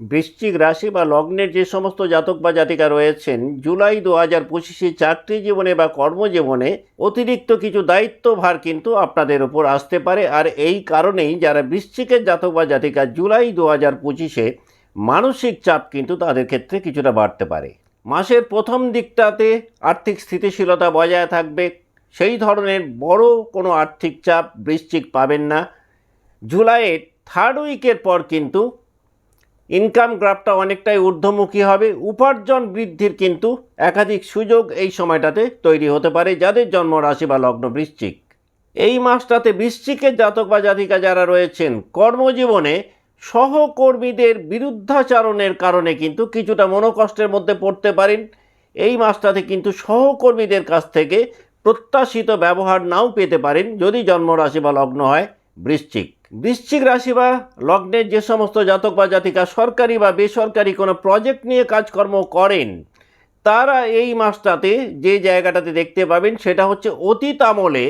বৃশ্চিক রাশি বা লগ্নের যে সমস্ত জাতক বা জাতিকা রয়েছেন, জুলাই দু হাজার পঁচিশে চাকরি জীবনে বা কর্মজীবনে অতিরিক্ত কিছু দায়িত্বভার কিন্তু আপনাদের উপর আসতে পারে। আর এই কারণেই যারা বৃশ্চিকের জাতক বা জাতিকা জুলাই দু হাজার পঁচিশে মানসিক চাপ কিন্তু তাদের ক্ষেত্রে কিছুটা বাড়তে পারে। মাসের প্রথম দিকটাতে আর্থিক স্থিতিশীলতা বজায় থাকবে। সেই ধরনের বড় কোনো আর্থিক চাপ বৃশ্চিক পাবেন না। জুলাইয়ের থার্ড উইকের পর কিন্তু ইনকাম গ্রাফটা অনেকটাই ঊর্ধ্বমুখী হবে। উপার্জন বৃদ্ধির কিন্তু একাধিক সুযোগ এই সময়টাতে তৈরি হতে পারে, যাদের জন্ম রাশি বা লগ্ন বৃশ্চিক। এই মাসটাতে বৃশ্চিকের জাতক বা জাতিকা যারা রয়েছেন, কর্মজীবনে সহকর্মীদের বিরুদ্ধাচারণের কারণে কিন্তু কিছুটা মনোকষ্টের মধ্যে পড়তে পারেন। এই মাসটাতে কিন্তু সহকর্মীদের কাছ থেকে প্রত্যাশিত ব্যবহার নাও পেতে পারেন, যদি জন্মরাশি বা লগ্ন হয় বৃশ্চিক। বৃশ্চিক রাশি বা লগ্নের যে সমস্ত জাতক বা জাতিকা সরকারি বা বেসরকারি কোনো প্রজেক্ট নিয়ে কাজকর্ম করেন, তারা এই মাসটাতে যে জায়গাটাতে দেখতে পাবেন সেটা হচ্ছে অতীত আমলে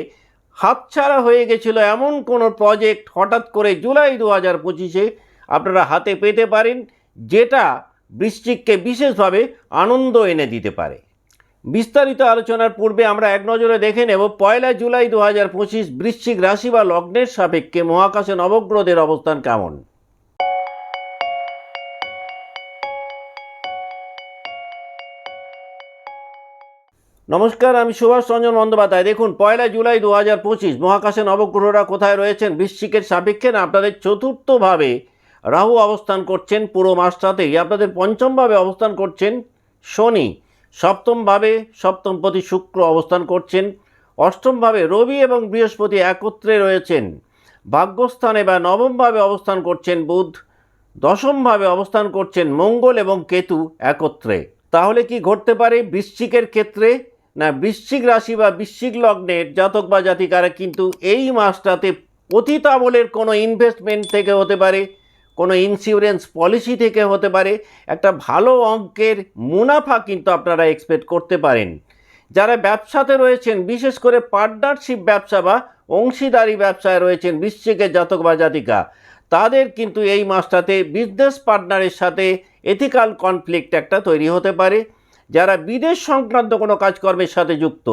হাতছাড়া হয়ে গেছিল এমন কোনো প্রজেক্ট হঠাৎ করে জুলাই দু হাজার পঁচিশে আপনারা হাতে পেতে পারেন, যেটা বৃশ্চিককে বিশেষভাবে আনন্দ এনে দিতে পারে। বিস্তারিত আলোচনার পূর্বে আমরা এক নজরে দেখে নেব, পয়লা জুলাই দু হাজার পঁচিশ বৃশ্চিক রাশি বা লগ্নের সাপেক্ষে মহাকাশে নবগ্রহদের অবস্থান কেমন? নমস্কার, আমি সুভাষ রঞ্জন বন্দ্যোপাধ্যায়। দেখুন, পয়লা জুলাই দু হাজার পঁচিশ মহাকাশে নবগ্রহরা কোথায় রয়েছেন? বৃশ্চিকের সাপেক্ষে না, আপনাদের চতুর্থভাবে রাহু অবস্থান করছেন পুরো মাসটাতেই। আপনাদের পঞ্চমভাবে অবস্থান করছেন শনি। সপ্তমভাবে সপ্তমপতি শুক্র অবস্থান করছেন। অষ্টমভাবে রবি এবং বৃহস্পতি একত্রে রয়েছেন। ভাগ্যস্থানে বা নবমভাবে অবস্থান করছেন বুধ। দশমভাবে অবস্থান করছেন মঙ্গল এবং কেতু একত্রে। তাহলে কি ঘটতে পারে? বৃশ্চিকের ক্ষেত্রে? না, বৃশ্চিক রাশি বা বৃশ্চিক লগ্নের জাতক বা জাতিকারা কিন্তু এই মাসটাতে অতীত আমলের কোনো ইনভেস্টমেন্ট থেকে হতে পারে। কোনো ইন্স্যুরেন্স পলিসি থেকে হতে পারে, একটা ভালো অঙ্কের মুনাফা কিন্তু আপনারা এক্সপেক্ট করতে পারেন। যারা ব্যবসাতে রয়েছেন, বিশেষ করে পার্টনারশিপ ব্যবসা বা অংশীদারি ব্যবসায় রয়েছেন বৃশ্চিকের জাতক বা জাতিকা, তাদের কিন্তু এই মাসটাতে বিজনেস পার্টনারের সাথে এথিক্যাল কনফ্লিক্ট একটা তৈরি হতে পারে। যারা বিদেশ সংক্রান্ত কোনো কাজকর্মের সাথে যুক্ত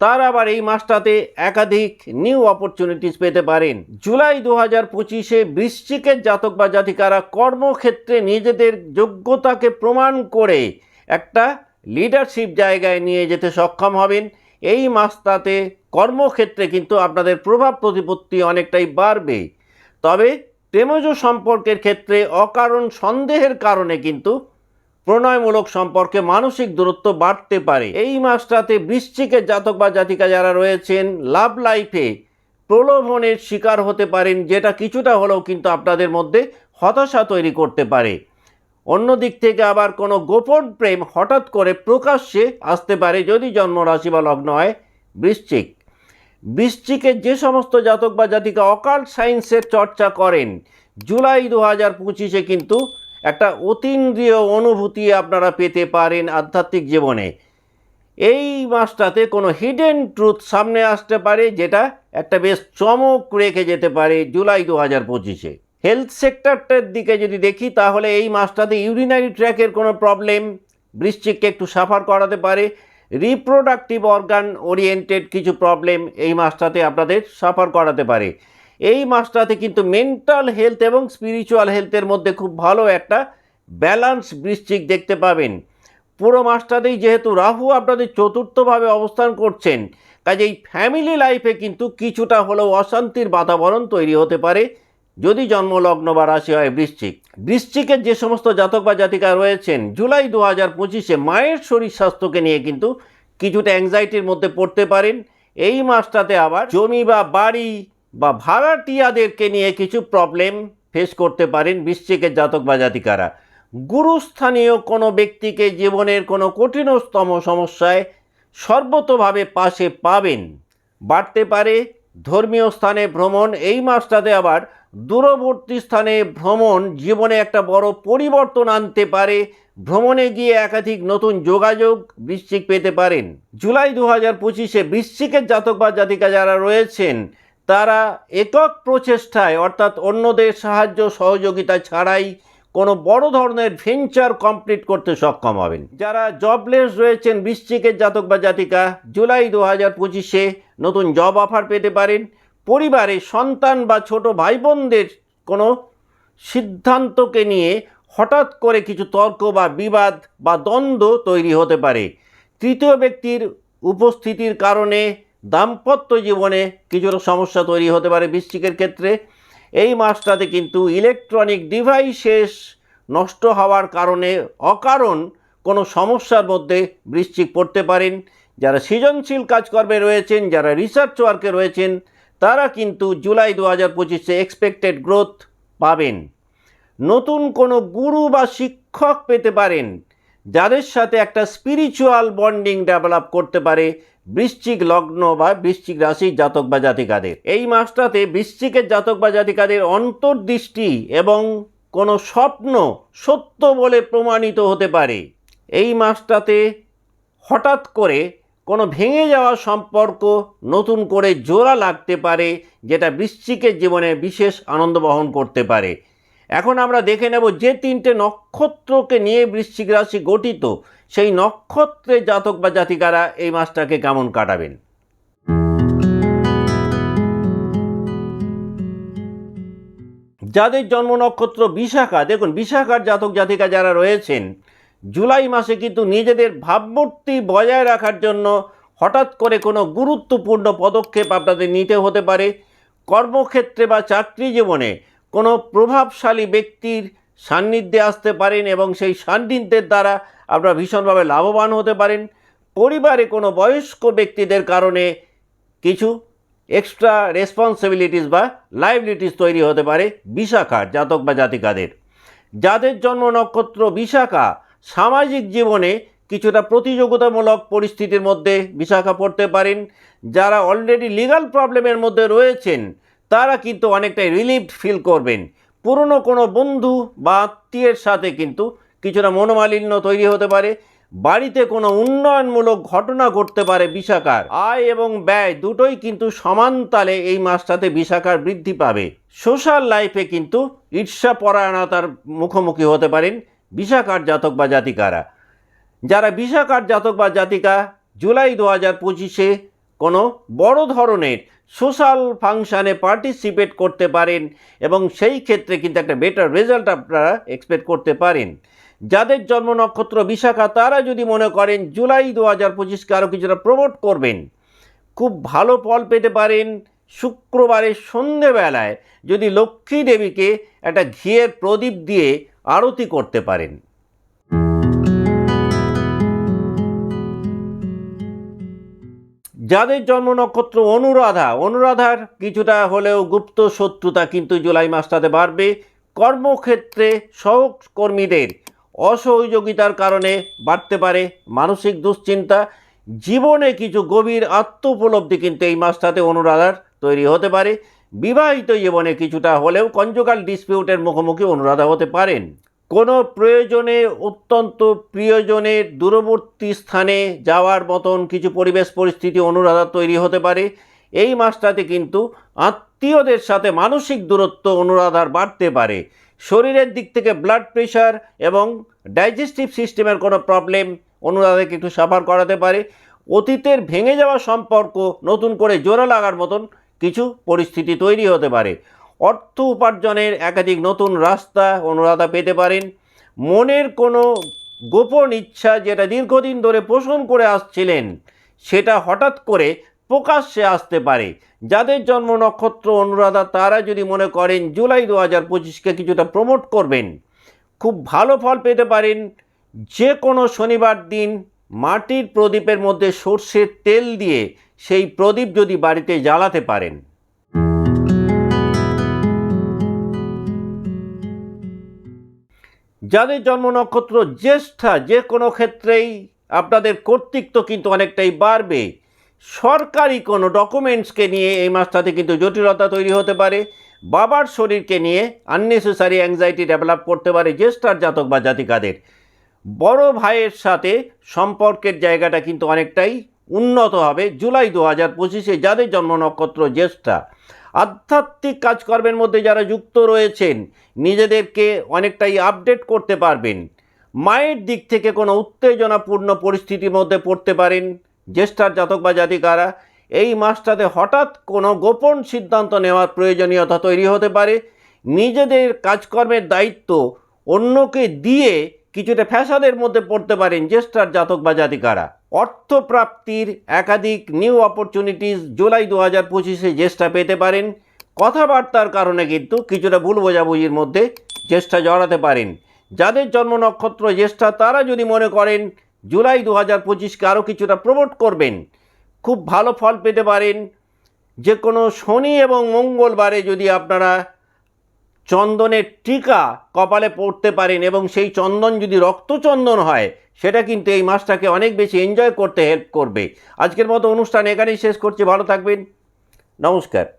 তার আবার এই মাসটাতে একাধিক নিউ অপরচুনিটিস পেতে পারেন। জুলাই দু হাজার পঁচিশে বৃশ্চিকের জাতক বা জাতিকারা কর্মক্ষেত্রে নিজেদের যোগ্যতাকে প্রমাণ করে একটা লিডারশিপ জায়গায় নিয়ে যেতে সক্ষম হবেন। এই মাসটাতে কর্মক্ষেত্রে কিন্তু আপনাদের প্রভাব প্রতিপত্তি অনেকটাই বাড়বে। তবে প্রেমজ সম্পর্কের ক্ষেত্রে অকারণ সন্দেহের কারণে কিন্তু প্রণয়মূলক সম্পর্কে মানসিক দূরত্ব বাড়তে পারে। এই মাসটাতে বৃশ্চিকের জাতক বা জাতিকা যারা রয়েছেন, লাভ লাইফে প্রলোভনের শিকার হতে পারেন, যেটা কিছুটা হলেও কিন্তু আপনাদের মধ্যে হতাশা তৈরি করতে পারে। অন্য দিক থেকে আবার কোনো গোপন প্রেম হঠাৎ করে প্রকাশ্যে আসতে পারে যদি জন্মরাশি বা লগ্ন হয় বৃশ্চিক। বৃশ্চিকের যে সমস্ত জাতক বা জাতিকা অকাল সায়েন্সের চর্চা করেন, জুলাই দু হাজার পঁচিশে কিন্তু একটা অতীন্দ্রিয় অনুভূতি আপনারা পেতে পারেন আধ্যাত্মিক জীবনে। এই মাসটাতে কোনো হিডেন ট্রুথ সামনে আসতে পারে, যেটা একটা বেশ চমক রেখে যেতে পারে জুলাই দু হাজার পঁচিশে। হেলথ সেক্টরটার দিকে যদি দেখি, তাহলে এই মাসটাতে ইউরিনারি ট্র্যাকের কোনো প্রবলেম বৃশ্চিককে একটু সাফার করাতে পারে রিপ্রোডাক্টিভ অর্গান ওরিয়েন্টেড কিছু প্রবলেম এই মাসটাতে আপনাদের সাফার করাতে পারে। এই মাসটাতে কিন্তু মেন্টাল হেলথ এবং স্পিরিচুয়াল হেলথের মধ্যে খুব ভালো একটা ব্যালান্স বৃশ্চিক দেখতে পাবেন। পুরো মাসটাতেই যেহেতু রাহু আপনাদের চতুর্থভাবে অবস্থান করছেন, কাজেই ফ্যামিলি লাইফে কিন্তু কিছুটা হলেও অশান্তির বাতাবরণ তৈরি হতে পারে, যদি জন্মলগ্ন বা রাশি হয় বৃশ্চিক। বৃশ্চিকের যে সমস্ত জাতক বা জাতিকা রয়েছেন, জুলাই দু হাজার পঁচিশে মায়ের শরীর স্বাস্থ্যকে নিয়ে কিন্তু কিছুটা অ্যাংজাইটির মধ্যে পড়তে পারেন। এই মাসটাতে আবার জমি বা বাড়ি বা ভাড়াটিয়াদেরকে নিয়ে কিছু প্রবলেম ফেস করতে পারেন বৃশ্চিকের জাতক বা জাতিকারা। গুরুস্থানীয় কোনো ব্যক্তিকে জীবনের কোনো কঠিনতম সমস্যায় সর্বতভাবে পাশে পাবেন। বাড়তে পারে ধর্মীয় স্থানে ভ্রমণ, এই মাসটাতে আবার দূরবর্তী স্থানে ভ্রমণ, জীবনে একটা বড় পরিবর্তন আনতে পারে। ভ্রমণে গিয়ে একাধিক নতুন যোগাযোগ বৃশ্চিক পেতে পারেন। জুলাই দু হাজার পঁচিশে বৃশ্চিকের জাতক বা জাতিকা যারা রয়েছেন তারা একক প্রচেষ্টায়, অর্থাৎ অন্যদের সাহায্য সহযোগিতা ছাড়াই কোনো বড় ধরনের ভেঞ্চার কমপ্লিট করতে সক্ষম হবেন। যারা জবলেস রয়েছেন, বৃশ্চিকের জাতক বা জাতিকা, জুলাই দু হাজার পঁচিশে নতুন জব অফার পেতে পারেন। পরিবারে সন্তান বা ছোট ভাই বোনদের কোনো সিদ্ধান্তকে নিয়ে হঠাৎ করে কিছু তর্ক বা বিবাদ বা দ্বন্দ্ব তৈরি হতে পারে। তৃতীয় ব্যক্তির উপস্থিতির কারণে দাম্পত্য জীবনে কিছুটা সমস্যা তৈরি হতে পারে বৃশ্চিকের ক্ষেত্রে। এই মাসটাতে কিন্তু ইলেকট্রনিক ডিভাইসেস নষ্ট হওয়ার কারণে অকারণ কোনো সমস্যার মধ্যে বৃশ্চিক পড়তে পারেন। যারা সৃজনশীল কাজকর্মে রয়েছেন, যারা রিসার্চ ওয়ার্কে রয়েছেন, তারা কিন্তু জুলাই দু হাজার পঁচিশে এক্সপেক্টেড গ্রোথ পাবেন। নতুন কোনো গুরু বা শিক্ষক পেতে পারেন। যাদের সাথে একটা স্পিরিচুয়াল বন্ডিং ডেভেলপ করতে পারে, বৃশ্চিক লগ্ন বা বৃশ্চিক রাশির জাতক বা জাতিকাদের। এই মাসটাতে বৃশ্চিকের জাতক বা জাতিকাদের অন্তর্দৃষ্টি এবং কোনো স্বপ্ন সত্য বলে প্রমাণিত হতে পারে। এই মাসটাতে হঠাৎ করে কোনো ভেঙে যাওয়া সম্পর্ক নতুন করে জোড়া লাগতে পারে, যেটা বৃশ্চিকের জীবনে বিশেষ আনন্দ বহন করতে পারে। এখন আমরা দেখে নেব যে তিনটে নক্ষত্রকে নিয়ে বৃশ্চিক রাশি গঠিত। সেই নক্ষত্রের জাতক বা জাতিকারা এই মাসটাকে কেমন কাটাবেন? যাদের জন্ম নক্ষত্র বিশাখা, দেখুন বিশাখার জাতক জাতিকা যারা রয়েছেন, জুলাই মাসে কিন্তু নিজেদের ভাবমূর্তি বজায় রাখার জন্য হঠাৎ করে কোনো গুরুত্বপূর্ণ পদক্ষেপ আপনাদের নিতে হতে পারে। কর্মক্ষেত্রে বা চাকরি জীবনে কোনো প্রভাবশালী ব্যক্তির সান্নিধ্যে আসতে পারেন এবং সেই সান্নিধ্যের দ্বারা আপনারা ভীষণভাবে লাভবান হতে পারেন। পরিবারে কোনো বয়স্ক ব্যক্তিদের কারণে কিছু এক্সট্রা রেসপন্সিবিলিটিস বা লাইবিলিটিস তৈরি হতে পারে বিশাখার জাতক বা জাতিকাদের। যাদের জন্ম নক্ষত্র বিশাখা, সামাজিক জীবনে কিছুটা প্রতিযোগিতামূলক পরিস্থিতির মধ্যে বিশাখা পড়তে পারেন। যারা অলরেডি লিগাল প্রবলেমের মধ্যে রয়েছেন তারা কিন্তু অনেকটাই রিলিফড ফিল করবেন। পুরনো কোনো বন্ধু বা আত্মীয়ের সাথে কিন্তু কিছুটা মনোমালিন্য তৈরি হতে পারে। বাড়িতে কোনো উন্নয়নমূলক ঘটনা ঘটতে পারে বিশাখার। আয় এবং ব্যয় দুটোই কিন্তু সমান তালে এই মাসটাতে বিশাখার বৃদ্ধি পাবে। সোশ্যাল লাইফে কিন্তু ঈর্ষা পরায়ণতার মুখোমুখি হতে পারেন বিশাখার জাতক বা জাতিকারা। যারা বিশাখার জাতক বা জাতিকা, জুলাই দু হাজার পঁচিশে কোনো বড় ধরনের সোশ্যাল ফাংশানে পার্টিসিপেট করতে পারেন এবং সেই ক্ষেত্রে কিন্তু একটা বেটার রেজাল্ট আপনারা এক্সপেক্ট করতে পারেন। যাদের জন্ম নক্ষত্র বিশাখা, তারা যদি মনে করেন জুলাই দু হাজার পঁচিশকে আরও কিছুটা প্রমোট করবেন, খুব ভালো ফল পেতে পারেন শুক্রবারের সন্ধেবেলায়। যদি লক্ষ্মী দেবীকে একটা ঘিয়ের প্রদীপ দিয়ে আরতি করতে পারেন। যাদের জন্ম নক্ষত্র অনুরাধা, অনুরাধার কিছুটা হলেও গুপ্ত শত্রুতা কিন্তু জুলাই মাসটাতে বাড়বে। কর্মক্ষেত্রে সহকর্মীদের অসহযোগিতার কারণে বাড়তে পারে মানসিক দুশ্চিন্তা। জীবনে কিছু গভীর আত্ম উপলব্ধি কিন্তু এই মাসটাতে অনুরাধার তৈরি হতে পারে। বিবাহিত জীবনে কিছুটা হলেও কনজুগাল ডিসপিউটের মুখোমুখি অনুরাধা হতে পারেন। কোনো প্রয়োজনে অত্যন্ত প্রিয়জনের দূরবর্তী স্থানে যাওয়ার মতন কিছু পরিবেশ পরিস্থিতি অনুরাধা তৈরি হতে পারে। এই মাসটাতে কিন্তু আত্মীয়দের সাথে মানসিক দূরত্ব অনুরাধার বাড়তে পারে। শরীরের দিক থেকে ব্লাড প্রেশার এবং ডাইজেস্টিভ সিস্টেমের কোনো প্রবলেম অনুরাধাকে একটু সাফার করাতে পারে। অতীতের ভেঙে যাওয়া সম্পর্ক নতুন করে জোড়া লাগার মতন কিছু পরিস্থিতি তৈরি হতে পারে। অর্থ উপার্জনের একাধিক নতুন রাস্তা অনুরাধা পেতে পারেন। মনের কোনো গোপন ইচ্ছা যেটা দীর্ঘদিন ধরে পোষণ করে আসছিলেন, সেটা হঠাৎ করে প্রকাশ্যে আসতে পারে। যাদের জন্ম নক্ষত্র অনুরাধা, তারা যদি মনে করেন জুলাই দু হাজার পঁচিশকে কিছুটা প্রমোট করবেন, খুব ভালো ফল পেতে পারেন। যে কোনো শনিবার দিন মাটির প্রদীপের মধ্যে সর্ষের তেল দিয়ে সেই প্রদীপ যদি বাড়িতে জ্বালাতে পারেন। যাদের জন্ম নক্ষত্র জ্যেষ্ঠা, যে কোনো ক্ষেত্রেই আপনাদের কর্তৃত্ব কিন্তু অনেকটাই বাড়বে। সরকারি কোনো ডকুমেন্টসকে নিয়ে এই মাসটাতে কিন্তু জটিলতা তৈরি হতে পারে। বাবার শরীরকে নিয়ে আননেসেসারি অ্যাংজাইটি ডেভেলপ করতে পারে জ্যেষ্ঠার জাতক বা জাতিকাদের। বড় ভাইয়ের সাথে সম্পর্কের জায়গাটা কিন্তু অনেকটাই উন্নত হবে। জুলাই দু হাজার পঁচিশে যাদের জন্ম নক্ষত্র জ্যেষ্ঠা। আধ্যাত্মিক কাজকর্মের মধ্যে যারা যুক্ত রয়েছেন, নিজেদেরকে অনেকটাই আপডেট করতে পারবেন। মায়ের দিক থেকে কোনো উত্তেজনাপূর্ণ পরিস্থিতির মধ্যে পড়তে পারেন জ্যেষ্ঠার জাতক বা জাতিকারা। এই মাসটাতে হঠাৎ কোনো গোপন সিদ্ধান্ত নেওয়ার প্রয়োজনীয়তা তৈরি হতে পারে। নিজেদের কাজকর্মের দায়িত্ব অন্যকে দিয়ে কিছুটা ফ্যাসাদের মধ্যে পড়তে পারেন জ্যেষ্ঠার জাতক বা জাতিকারা। অর্থপ্রাপ্তির একাধিক নিউ অপরচুনিটিস জুলাই দু হাজার পঁচিশে জ্যেষ্ঠা পেতে পারেন। কথাবার্তার কারণে কিন্তু কিছুটা ভুল বোঝাবুঝির মধ্যে জ্যেষ্ঠা জড়াতে পারেন। যাদের জন্ম নক্ষত্র জ্যেষ্ঠা তারা যদি মনে করেন জুলাই দু হাজার পঁচিশকে আরও কিছুটা প্রমোট করবেন, খুব ভালো ফল পেতে পারেন। যে কোনো শনি এবং মঙ্গলবারে যদি আপনারা চন্দনের টিকা কপালে পড়তে পারেন এবং সেই চন্দন যদি রক্তচন্দন হয়, সেটা কিন্তু এই মাসটাকে অনেক বেশি এনজয় করতে হেল্প করবে। আজকের মতো অনুষ্ঠান এখানেই শেষ করছি, ভালো থাকবেন। নমস্কার।